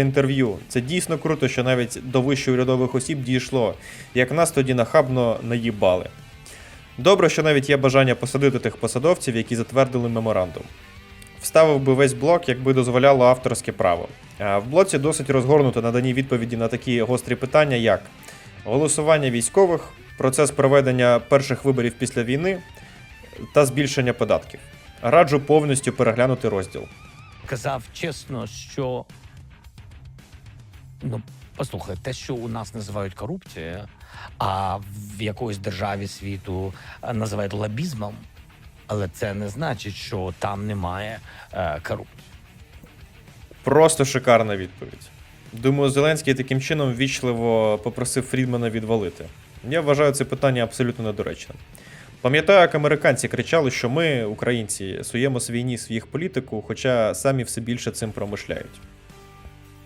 інтерв'ю. Це дійсно круто, що навіть до вищеурядових осіб дійшло, як нас тоді нахабно наїбали. Добре, що навіть є бажання посадити тих посадовців, які затвердили меморандум. Вставив би весь блок, якби дозволяло авторське право. В блоці досить розгорнуто надані відповіді на такі гострі питання, як голосування військових, процес проведення перших виборів після війни та збільшення податків. Раджу повністю переглянути розділ. казав чесно, що ну послухай, те, що у нас називають корупцією, а в якоїсь державі світу е, називають лобізмом, але це не значить, що там немає е, корупції. Просто шикарна відповідь. Думаю, Зеленський таким чином ввічливо попросив Фрідмана відвалити. Я вважаю це питання абсолютно недоречним. Пам'ятаю, як американці кричали, що ми, українці, суємо свій ніс в їх політику, хоча самі все більше цим промишляють.